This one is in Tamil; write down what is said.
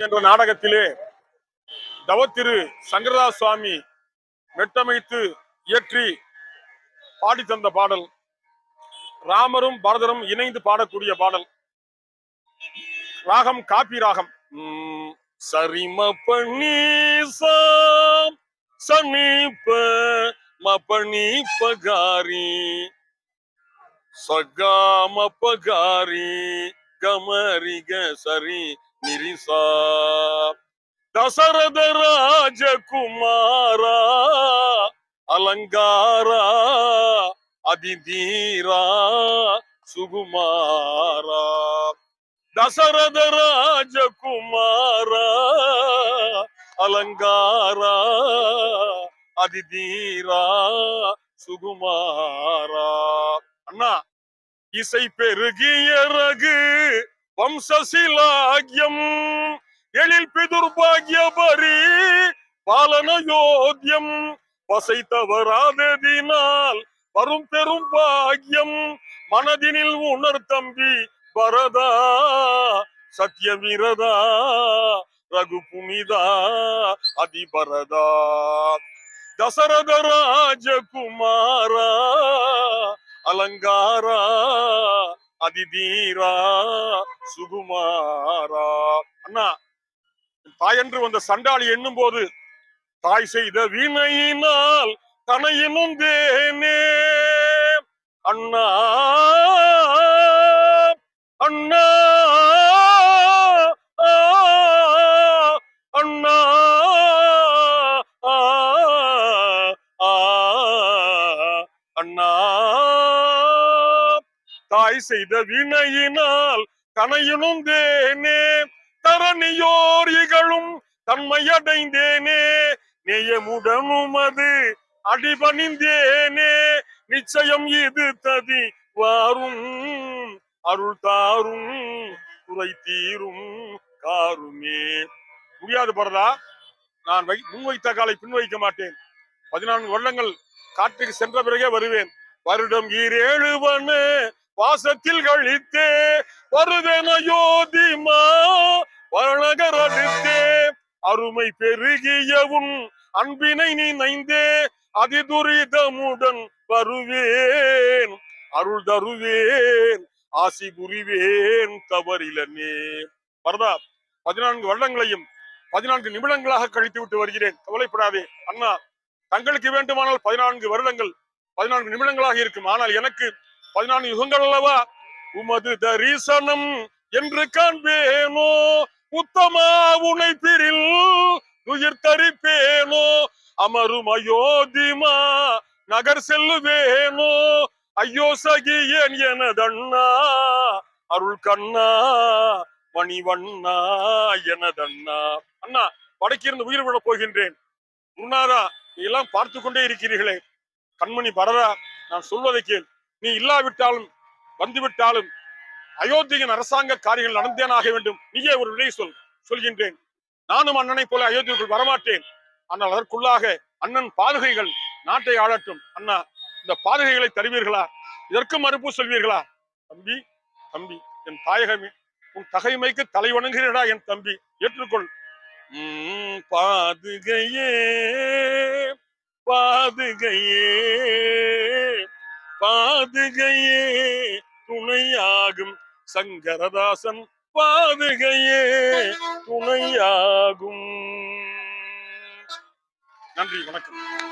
என்ற நாடகத்திலே தவத்திரு சங்கரதாஸ் சுவாமி மெட்டமைத்து இயற்றி பாடி தந்த பாடல். ராமரும் பரதரும் இணைந்து பாடக்கூடிய பாடல். ராகம் காப்பி ராகம். உம், சரிம பண்ணி சமீப மபனி பகாரி சகாம பகாரி கமரிக சரி நிரிசா. தசரத ராஜகுமாரா அலங்காரா அதிதீரா சுகுமாரா. தசரத ராஜகுமாரா அலங்காரா அதிதீரா சுகுமாரா. அண்ணா இசை பெருகிய ரகு வம்சசிலாகியம் எழில் பிதுர்பாகிய பரி பாலன யோகியம் பசை தவறாததினால் வரும் பெரும் பாக்கியம் மனதினில் உணர் தம்பி பரதா சத்யவிரதா ரகு புனிதா அதிபரதா. தசரத ராஜகுமாரா அலங்காரா அதிதீரா சுகுமாரா. அண்ணா தாயன்று வந்த சண்டாளி எண்ணும் போது தாய் செய்த வினையினால் தனையினும் தேனே. அண்ணா அண்ணா அண்ணா ஆ, ஆ, அண்ணா. தாய் செய்த வினையினால் கனையினும் தேனே தரணியோர் இகழும் தன்மையடைந்தேனே நேயமுடனும் அது அடிபணிந்தேனே நிச்சயம் இது ததி வாரும் அருள் தாரும் குறை தீரும் காருமே. முடியாது பரதா நான் வை முன்வைத்த காலை பின்வைக்க மாட்டேன். பதினான்கு வருடங்கள் காட்டுக்கு சென்ற பிறகே வருவேன். வருடம் ஈரேழுவனு வாசத்தில் கழித்தே வருவேன யோதிமா வரணகர் அடுத்தே. அருமை பெருகியவும் அன்பினை நீ நைந்தே அதிதுரிதமுடன் வருவேன் அருள் தருவேன் ஆசி புரிவேன் தவறிலனே. வரதா பதினான்கு வருடங்களையும் பதினான்கு நிமிடங்களாக கழித்து விட்டு வருகிறேன். கவலைப்படாதே அண்ணா தங்களுக்கு வேண்டுமானால் பதினான்கு வருடங்கள் பதினான்கு நிமிடங்களாக இருக்கும். ஆனால் எனக்கு பதினான்கு யுகங்கள் அல்லவா உமது தரிசனம் என்று காண்பேனோ உத்தமா உனை பிரில் உயிர் தரிப்பேனோ அமரும் அயோத்திமா நகர் செல்லுவேனோ ஐயோ சகியன் எனதண்ணா அருள் கண்ணா மணிவண்ணா எனதண்ணா. அண்ணா வடக்கிருந்து உயிர் விட போகின்றேன். குருநாதா நீ எல்லாம் பார்த்து கொண்டே இருக்கிறீர்களே. கண்மணி பரதா நான் சொல்வதை கேள். நீ இல்லாவிட்டாலும் வந்துவிட்டாலும் அயோத்தியின் அரசாங்க காரியங்கள் நடந்தேனாக வேண்டும். நீயே ஒரு விடை சொல் சொல்கின்றேன். நானும் அண்ணனை போல அயோத்தியுக்குள் வரமாட்டேன். ஆனால் அதற்குள்ளாக அண்ணன் பாதுகைகள் நாட்டை ஆளட்டும். அண்ணா இந்த பாதுகைகளை தருவீர்களா? இதற்கு மறுப்பு சொல்வீர்களா? தம்பி தம்பி என் தாயகமே உன் தகைமைக்கு தலை வணங்குகிறடா என் தம்பி ஏற்றுக்கொள். உம், பாதுகையே பாதுகையே. பாதுகையே துணையாகும் சங்கரதாசன். பாதுகையே துணையாகும். நன்றி வணக்கம்.